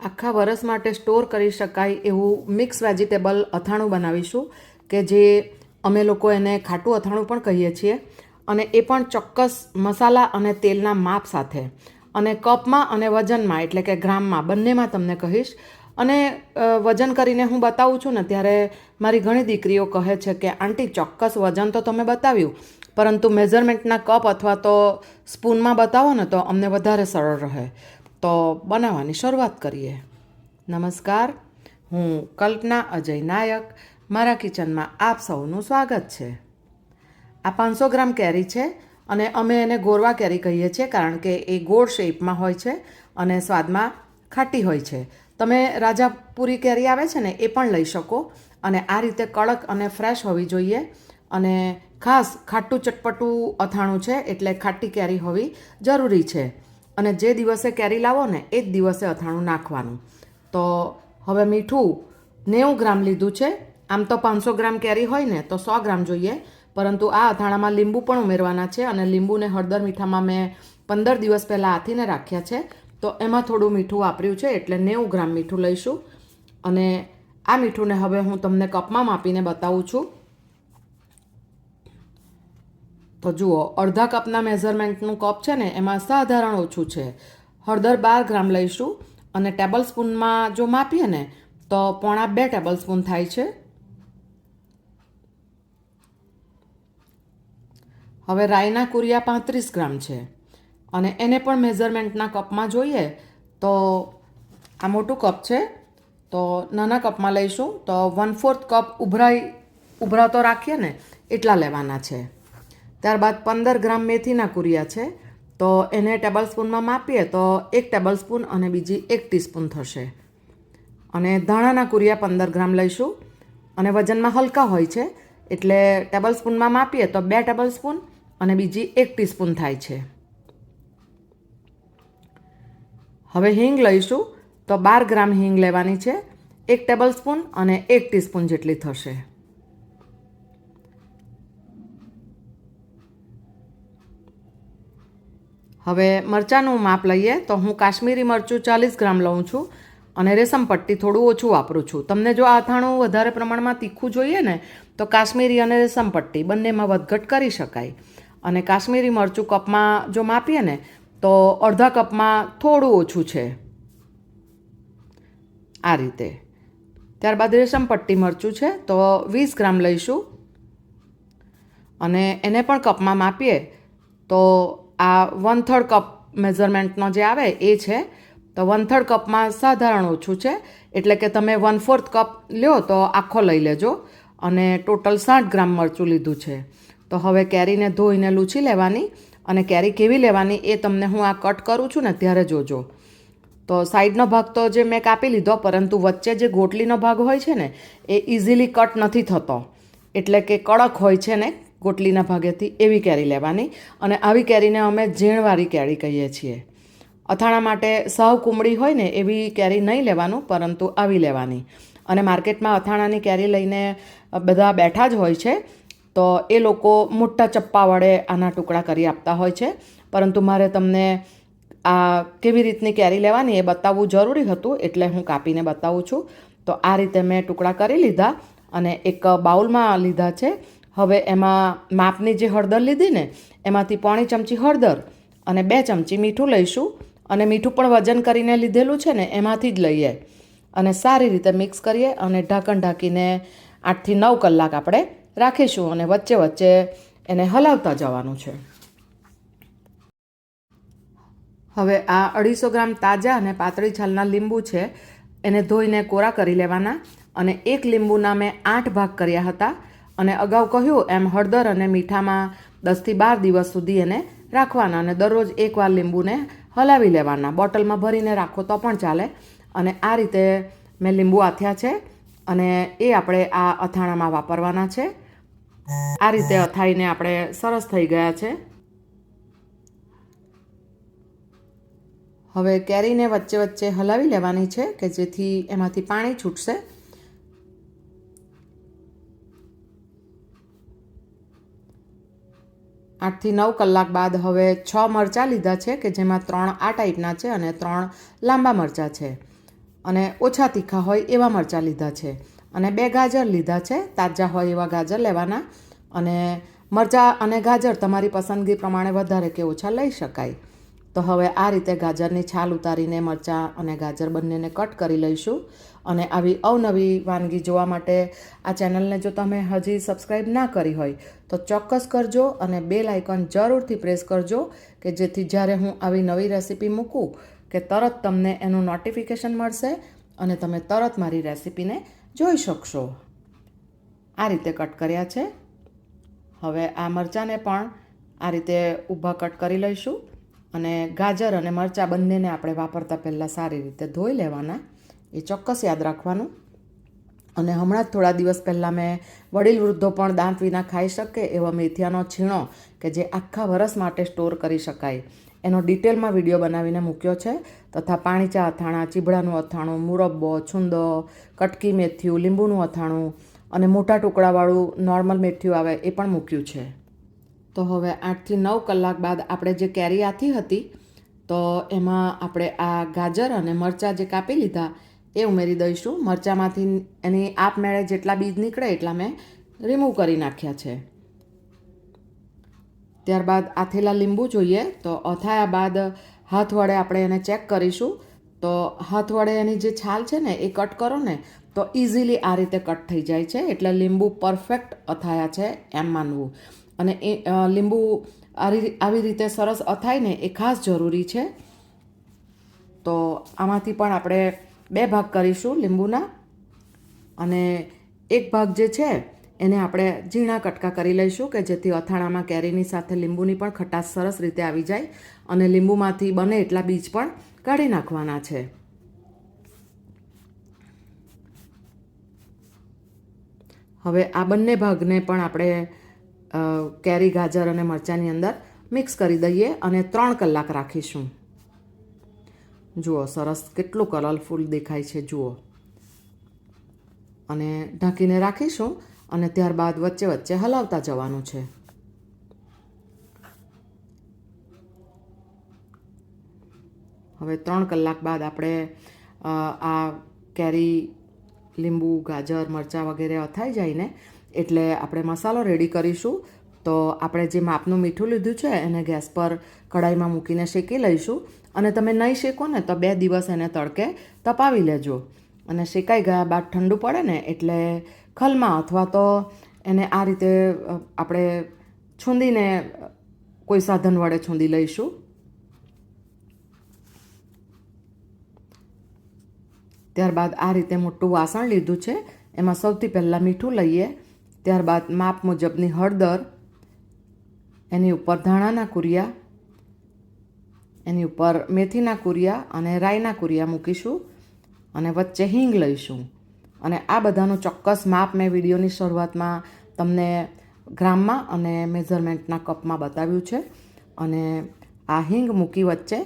આખા વરસ માટે સ્ટોર કરી શકાય એવું મિક્સ વેજીટેબલ અથાણું બનાવીશું, કે જે અમે લોકો એને ખાટું અથાણું પણ કહીએ છીએ. અને એ પણ ચોક્કસ મસાલા અને તેલના માપ સાથે. અને કપમાં અને વજનમાં, એટલે કે ગ્રામમાં, બંનેમાં તમને કહીશ. અને વજન કરીને હું બતાવું છું ને, ત્યારે મારી ઘણી દીકરીઓ કહે છે કે, આંટી, ચોક્કસ વજન તો તમે બતાવ્યું, પરંતુ મેઝરમેન્ટના કપ અથવા તો સ્પૂનમાં બતાવો ને, તો અમને વધારે સરળ રહે. તો બનાવવાની શરૂઆત કરીએ. નમસ્કાર, હું કલ્પના અજય નાયક. મારા કિચનમાં આપ સૌનું સ્વાગત છે. આ પાંચસો ગ્રામ કેરી છે અને અમે એને ગોરવા કેરી કહીએ છીએ કારણ કે એ ગોળ શેપમાં હોય છે અને સ્વાદમાં ખાટી હોય છે. તમે રાજાપુરી કેરી આવે છે ને એ પણ લઈ શકો અને આ રીતે કડક અને ફ્રેશ હોવી જોઈએ અને ખાસ ખાટું ચટપટું અથાણું છે એટલે ખાટી કેરી હોવી જરૂરી છે. અને જે દિવસે કેરી લાવો ને, એ જ દિવસે અથાણું નાખવાનું. તો હવે મીઠું નેવું ગ્રામ લીધું છે. આમ તો પાંચસો ગ્રામ કેરી હોય ને, તો સો ગ્રામ જોઈએ. પરંતુ આ અથાણામાં લીંબુ પણ ઉમેરવાના છે અને લીંબુને હળદર મીઠામાં મેં પંદર દિવસ પહેલાં આથીને રાખ્યા છે. તો એમાં થોડું મીઠું વાપર્યું છે, એટલે નેવું ગ્રામ મીઠું લઈશું. અને આ મીઠુંને હવે હું તમને કપમાં માપીને બતાવું છું. તો જુઓ, અડધા કપના મેઝરમેન્ટનું કપ છે ને, એમાં સાધારણ ઓછું છે. હળદર બાર ગ્રામ લઈશું અને ટેબલ સ્પૂનમાં જો માપીએ ને, તો પોણા બે ટેબલ સ્પૂન થાય છે. હવે રાઈના કુરિયા પાંત્રીસ ગ્રામ છે. અને એને પણ મેઝરમેન્ટના કપમાં જોઈએ તો આ મોટું કપ છે. તો નાના કપમાં લઈશું. તો વન ફોર્થ કપ ઉભરાઈ ઉભરાતો રાખીએ ને, એટલા લેવાના છે. ત્યારબાદ પંદર ગ્રામ મેથીના કુરિયા છે, તો એને ટેબલ સ્પૂનમાં માપીએ તો એક ટેબલ સ્પૂન અને બીજી એક ટીસ્પૂન થશે. અને ધાણાના કુરિયા પંદર ગ્રામ લઈશું. અને વજનમાં હલકા હોય છે, એટલે ટેબલ સ્પૂનમાં માપીએ તો બે ટેબલ સ્પૂન અને બીજી એક ટીસ્પૂન થાય છે. હવે હિંગ લઈશું, તો બાર ગ્રામ હિંગ લેવાની છે, એક ટેબલ સ્પૂન અને એક ટીસ્પૂન જેટલી થશે. હવે મરચાંનું માપ લઈએ તો હું કાશ્મીરી મરચું ચાલીસ ગ્રામ લઉં છું અને રેશમ પટ્ટી થોડું ઓછું વાપરું છું. તમને જો અથાણું વધારે પ્રમાણમાં તીખું જોઈએ ને, તો કાશ્મીરી અને રેશમ પટ્ટી બંનેમાં વધઘટ કરી શકાય. અને કાશ્મીરી મરચું કપમાં જો માપીએ ને, તો અડધા કપમાં થોડું ઓછું છે. આ રીતે. ત્યારબાદ રેશમ પટ્ટી મરચું છે, તો વીસ ગ્રામ લઈશું. અને એને પણ કપમાં માપીએ તો આ વન થર્ડ કપ મેઝરમેન્ટનો જે આવે એ છે. તો વન થર્ડ કપમાં સાધારણ ઓછું છે. એટલે કે તમે વન ફોર્થ કપ લ્યો તો આખો લઈ લેજો. અને ટોટલ સાઠ ગ્રામ મરચું લીધું છે. તો હવે કેરીને ધોઈને લૂછી લેવાની. અને કેરી કેવી લેવાની એ તમને હું આ કટ કરું છું ને ત્યારે જોજો. તો સાઈડનો ભાગ તો જે મેં કાપી લીધો, પરંતુ વચ્ચે જે ગોટલીનો ભાગ હોય છે ને, એ ઇઝીલી કટ નથી થતો. એટલે કે કડક હોય છે ને ગોટલીના ભાગેથી એવી કેરી લેવાની અને આવી કેરીને અમે ઝીણવાળી કેરી કહીએ છીએ. અથાણા માટે સાવ કુમળી હોય ને એવી કેરી નહીં લેવાનું, પરંતુ આવી લેવાની. અને માર્કેટમાં અથાણાની કેરી લઈને બધા બેઠા જ હોય છે, તો એ લોકો મોટા ચપ્પા વડે આના ટુકડા કરી આપતા હોય છે. પરંતુ મારે તમને આ કેવી રીતની કેરી લેવાની એ બતાવવું જરૂરી હતું, એટલે હું કાપીને બતાવું છું. તો આ રીતે મેં ટુકડા કરી લીધા અને એક બાઉલમાં લીધા છે. હવે એમાં માપની જે હળદર લીધી ને, એમાંથી પોણી ચમચી હળદર અને બે ચમચી મીઠું લઈશું અને મીઠું પણ વજન કરીને લીધેલું છે ને, એમાંથી જ લઈએ. અને સારી રીતે મિક્સ કરીએ અને ઢાંકણ ઢાંકીને આઠથી નવ કલાક આપણે રાખીશું અને વચ્ચે વચ્ચે એને હલાવતા જવાનું છે. હવે આ અઢીસો ગ્રામ તાજા અને પાતળી છાલના લીંબુ છે. એને ધોઈને કોરા કરી લેવાના અને એક લીંબુના મેં આઠ ભાગ કર્યા હતા. અને અગાઉ કહ્યું, એમ હળદર અને મીઠામાં દસથી બાર દિવસ સુધી એને રાખવાના અને દરરોજ એકવાર લીંબુને હલાવી લેવાના. બોટલમાં ભરીને રાખો તો પણ ચાલે. અને આ રીતે મેં લીંબુ આથ્યા છે અને એ આપણે આ અથાણામાં વાપરવાના છે. આ રીતે અથાઈને આપણે સરસ થઈ ગયા છે. હવે કેરીને વચ્ચે વચ્ચે હલાવી લેવાની છે કે જેથી એમાંથી પાણી છૂટશે. આઠથી નવ કલાક બાદ હવે છ મરચાં લીધા છે, કે જેમાં ત્રણ આ ટાઈપના છે અને ત્રણ લાંબા મરચાં છે. અને ઓછા તીખા હોય એવા મરચાં લીધા છે. અને બે ગાજર લીધા છે, તાજા હોય એવા ગાજર લેવાના. અને મરચાં અને ગાજર તમારી પસંદગી પ્રમાણે વધારે કે ઓછા લઈ શકાય. તો હવે આ રીતે ગાજરની છાલ ઉતારીને મરચાં અને ગાજર બંનેને કટ કરી લઈશું. અને આવી અવનવી વાનગી જોવા માટે આ ચેનલને જો તમે હજી સબસ્ક્રાઈબ ના કરી હોય, તો ચોક્કસ કરજો અને બેલ આઇકન જરૂરથી પ્રેસ કરજો કે જેથી જ્યારે હું આવી નવી રેસીપી મૂકું, કે તરત તમને એનું નોટિફિકેશન મળશે અને તમે તરત મારી રેસીપીને જોઈ શકશો. આ રીતે કટ કર્યા છે. હવે આ મરચાંને પણ આ રીતે ઊભા કટ કરી લઈશું. અને ગાજર અને મરચાં બંનેને આપણે વાપરતા પહેલાં સારી રીતે ધોઈ લેવાના. એ ચોક્કસ યાદ રાખવાનું. અને હમણાં જ થોડા દિવસ પહેલાં મેં વડીલ વૃદ્ધો પણ દાંત વિના ખાઈ શકે એવા મેથિયાનો છીણો કે જે આખા વરસ માટે સ્ટોર કરી શકાય. એનો ડિટેલમાં વીડિયો બનાવીને મૂક્યો છે. તથા પાણીચા અથાણા, ચીબડાનું અથાણું, મુરબ્બો, છુંદો, કટકી મેથિયું, લીંબુનું અથાણું અને મોટા ટુકડાવાળું નોર્મલ મેથિયું આવે એ પણ મૂક્યું છે. તો હવે આઠથી નવ કલાક બાદ આપણે જે કેરી આથી હતી, તો એમાં આપણે આ ગાજર અને મરચાં જે કાપી લીધા એ ઉમેરી દઈશું. મરચાંમાંથી એની આપમેળે જેટલા બીજ નીકળે એટલા મેં રિમૂવ કરી નાખ્યા છે. ત્યારબાદ આથેલા લીંબુ જોઈએ, તો અથાયા બાદ હાથ વડે આપણે એને ચેક કરીશું. તો હાથ વડે એની જે છાલ છે ને, એ કટ કરો ને, તો ઇઝીલી આ રીતે કટ થઈ જાય છે. એટલે લીંબુ પરફેક્ટ અથાયા છે એમ માનવું. અને એ લીંબુ આવી રીતે સરસ અથાય ને એ ખાસ જરૂરી છે. તો આમાંથી પણ આપણે બે ભાગ કરીશું લીંબુના. અને એક ભાગ જે છે, એને આપણે ઝીણા કટકા કરી લઈશું કે જેથી અથાણામાં કેરીની સાથે લીંબુની પણ ખટાશ સરસ રીતે આવી જાય અને લીંબુમાંથી બને એટલા બીજ પણ કાઢી નાખવાના છે. હવે આ બંને ભાગને પણ આપણે કેરી, ગાજર અને મરચાંની અંદર મિક્સ કરી દઈએ અને ત્રણ કલાક રાખીશું. જુઓ, સરસ કેટલું કલરફુલ દેખાય છે, જુઓ. અને ઢાંકીને રાખીશું અને ત્યારબાદ વચ્ચે વચ્ચે હલાવતા જવાનું છે. હવે ત્રણ કલાક બાદ આપણે આ કેરી, લીંબુ, ગાજર, મરચાં વગેરે અથાઈ જાય ને એટલે આપણે મસાલો રેડી કરીશું. તો આપણે જે માપનું મીઠું લીધું છે એને ગેસ પર કઢાઈમાં મૂકીને શેકી લઈશું. અને તમે નહીં શેકો ને તો બે દિવસ એને તડકે તપાવી લેજો. અને શેકાઈ ગયા બાદ ઠંડુ પડે ને એટલે ખલમાં અથવા તો એને આ રીતે આપણે છૂંદીને કોઈ સાધન વડે છૂંદી લઈશું. ત્યારબાદ આ રીતે મોટું વાસણ લીધું છે. એમાં સૌથી પહેલાં મીઠું લઈએ. ત્યારબાદ માપ મુજબની હળદર, એની ઉપર ધાણાના કુરિયા, એની ઉપર મેથીના કુરિયા અને રાઈના કુરિયા મૂકીશું અને વચ્ચે હિંગ લઈશું. અને આ બધાનું ચોક્કસ માપ મેં વિડીયોની શરૂઆતમાં તમને ગ્રામમાં અને મેઝરમેન્ટના કપમાં બતાવ્યું છે. અને આ હિંગ મૂકી વચ્ચે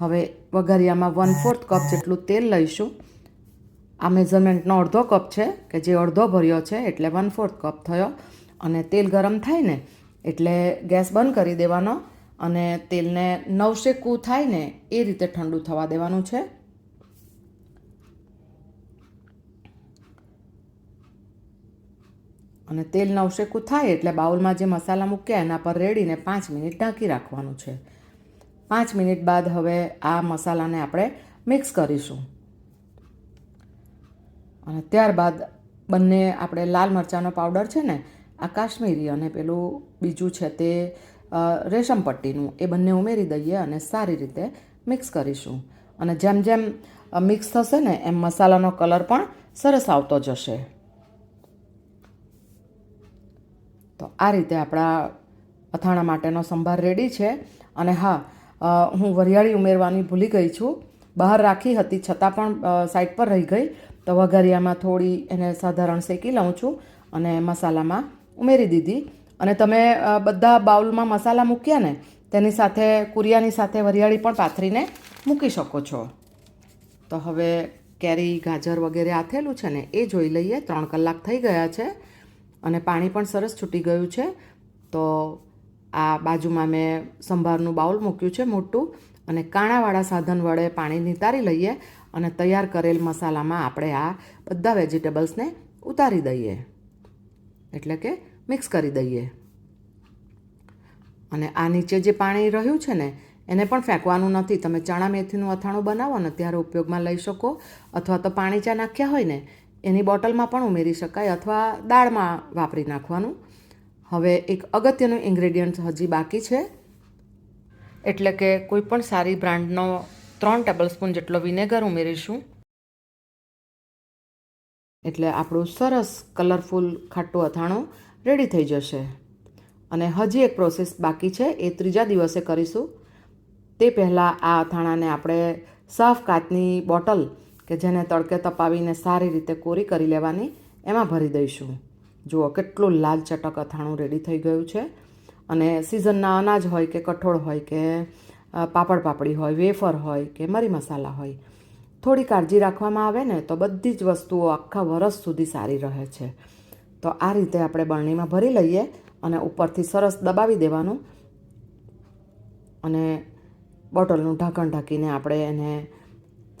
હવે વઘારિયામાં વન ફોર્થ કપ જેટલું તેલ લઈશું. આ મેઝરમેન્ટનો અડધો કપ છે, કે જે અડધો ભર્યો છે, એટલે વન ફોર્થ કપ થયો. અને તેલ ગરમ થાય ને, એટલે ગેસ બંધ કરી દેવાનો અને તેલને નવશેકું થાય ને, એ રીતે ઠંડુ થવા દેવાનું છે. અને તેલ નવશેકું થાય એટલે બાઉલમાં જે મસાલા મૂક્યા, એના પર રેડીને પાંચ મિનિટ ઢાંકી રાખવાનું છે. પાંચ મિનિટ બાદ હવે આ મસાલાને આપણે મિક્સ કરીશું. અને ત્યારબાદ બંને આપણે લાલ મરચાંનો પાવડર છે ને, આ કાશ્મીરી અને પેલું બીજું છે તે રેશમ પટ્ટીનું, એ બંને ઉમેરી દઈએ અને સારી રીતે મિક્સ કરીશું. અને જેમ જેમ મિક્સ થશે ને, એમ મસાલાનો કલર પણ સરસ આવતો જશે. તો આ રીતે આપણા અથાણા માટેનો સંભાર રેડી છે. અને હા હું વરિયાળી ઉમેરવાની ભૂલી ગઈ છું. બહાર રાખી હતી, છતાં પણ સાઈડ પર રહી ગઈ. તો વઘારિયામાં થોડી એને સાધારણ શેકી લઉં છું અને મસાલામાં ઉમેરી દીધી. અને તમે બધા બાઉલમાં મસાલા મૂક્યા ને, તેની સાથે, કુરિયાની સાથે વરિયાળી પણ પાથરીને મૂકી શકો છો. તો હવે કેરી, ગાજર વગેરે આથેલું છે ને, એ જોઈ લઈએ. ત્રણ કલાક થઈ ગયા છે અને પાણી પણ સરસ છૂટી ગયું છે. તો આ બાજુમાં મેં સંભારનું બાઉલ મૂક્યું છે મોટું અને કાણાવાળા સાધન વડે પાણી નિતારી લઈએ. અને તૈયાર કરેલ મસાલામાં આપણે આ બધા વેજીટેબલ્સને ઉતારી દઈએ. એટલે કે મિક્સ કરી દઈએ. અને આ નીચે જે પાણી રહ્યું છે ને, એને પણ ફેંકવાનું નથી. તમે ચણા મેથીનું અથાણું બનાવો ને, ત્યારે ઉપયોગમાં લઈ શકો. અથવા તો પાણી ચા નાખ્યા હોય ને, એની બોટલમાં પણ ઉમેરી શકાય અથવા દાળમાં વાપરી નાખવાનું. હવે એક અગત્યનું ઇન્ગ્રેડિયન્ટ હજી બાકી છે. એટલે કે કોઈ પણ સારી બ્રાન્ડનો ત્રણ ટેબલસ્પૂન જેટલો વિનેગર ઉમેરીશું. એટલે આપણું સરસ કલરફુલ ખાટું અથાણું રેડી થઈ જશે. અને હજી એક પ્રોસેસ બાકી છે, એ ત્રીજા દિવસે કરીશું. તે પહેલાં આ અથાણાને આપણે સાફ કાચની બોટલ કે જેને તડકે તપાવીને સારી રીતે કોરી કરી લેવાની, એમાં ભરી દઈશું. જુઓ કેટલું લાલ ચટક અથાણું રેડી થઈ ગયું છે. અને સિઝનના અનાજ હોય કે કઠોળ હોય કે પાપડ પાપડી હોય, વેફર હોય કે મરી મસાલા હોય, થોડી કાળજી રાખવામાં આવે ને તો બધી જ વસ્તુઓ આખા વરસ સુધી સારી રહે છે. તો આ રીતે આપણે બરણીમાં ભરી લઈએ અને ઉપરથી સરસ દબાવી દેવાનું અને બોટલનું ઢાંકણ ઢાંકીને આપણે એને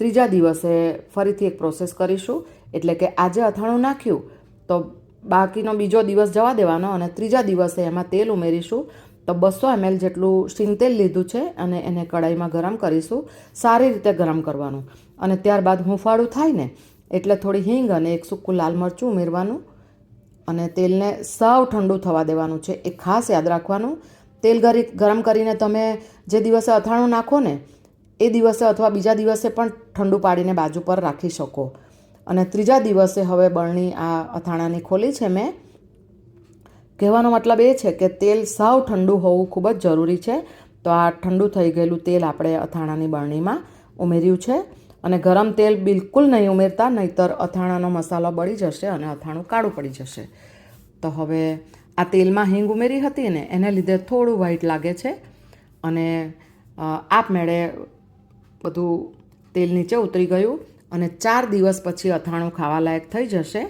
ત્રીજા દિવસે ફરીથી એક પ્રોસેસ કરીશું. એટલે કે આજે અથાણું નાખ્યું તો બાકીનો બીજો દિવસ જવા દેવાનો અને ત્રીજા દિવસે એમાં તેલ ઉમેરીશું. તો બસો એમએલ જેટલું સ્ટીમ તેલ લીધું છે અને એને કડાઈમાં ગરમ કરીશું. સારી રીતે ગરમ કરવાનું. અને ત્યારબાદ હુંફાળું થાય ને, એટલે થોડી હિંગ અને એક સૂકું લાલ મરચું ઉમેરવાનું. અને તેલને સાવ ઠંડુ થવા દેવાનું છે. એ ખાસ યાદ રાખવાનું. તેલ ગરી, ગરમ કરીને તમે જે દિવસે અથાણું નાખો ને, એ દિવસે અથવા બીજા દિવસે પણ ઠંડુ પાડીને બાજુ પર રાખી શકો. અને ત્રીજા દિવસે હવે બરણી આ અથાણાની ખોલી છે મેં. કહેવાનો મતલબ એ છે કે તેલ સાવ ઠંડુ હોવું ખૂબ જ જરૂરી છે. તો આ ઠંડુ થઈ ગયેલું તેલ આપણે અથાણાની બરણીમાં ઉમેર્યું છે અને ગરમ તેલ બિલકુલ નહીં ઉમેરતા, નહીતર અથાણાનો મસાલો બળી જશે અને અથાણું કાળું પડી જશે. તો હવે આ તેલમાં હિંગ ઉમેરી હતી ને એને લીધે થોડું વ્હાઈટ લાગે છે અને આપમેળે બધું તેલ નીચે ઉતરી ગયું અને ચાર દિવસ પછી અથાણું ખાવાલાયક થઈ જશે.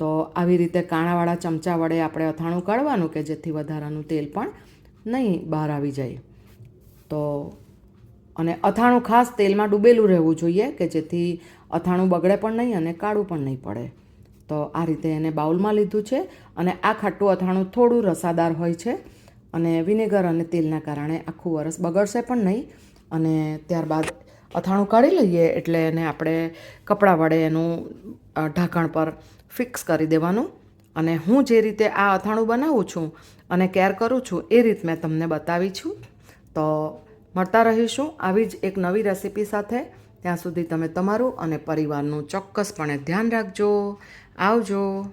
તો આવી રીતે કાણાવાળા ચમચા વડે આપણે અથાણું કાઢવાનું કે જેથી વધારાનું તેલ પણ નહીં બહાર આવી જાય. તો અને અથાણું ખાસ તેલમાં ડૂબેલું રહેવું જોઈએ કે જેથી અથાણું બગડે પણ નહીં અને કાળું પણ નહીં પડે. તો આ રીતે એને બાઉલમાં લીધું છે અને આ ખાટું અથાણું થોડું રસાદાર હોય છે અને વિનેગર અને તેલના કારણે આખું વરસ બગડશે પણ નહીં અને ત્યારબાદ અથાણું કાઢી લઈએ એટલે એને આપણે કપડાં વડે એનું ઢાંકણ પર ફિક્સ કરી દેવાનું અને હું જે રીતે આ અથાણું બનાવું છું અને કેર કરું છું એ રીત મેં તમને બતાવી છું. તો મળતા રહીશું આવી જ એક નવી રેસીપી સાથે. ત્યાં સુધી તમે તમારું અને પરિવારનું ચોક્કસપણે ધ્યાન રાખજો. આવજો.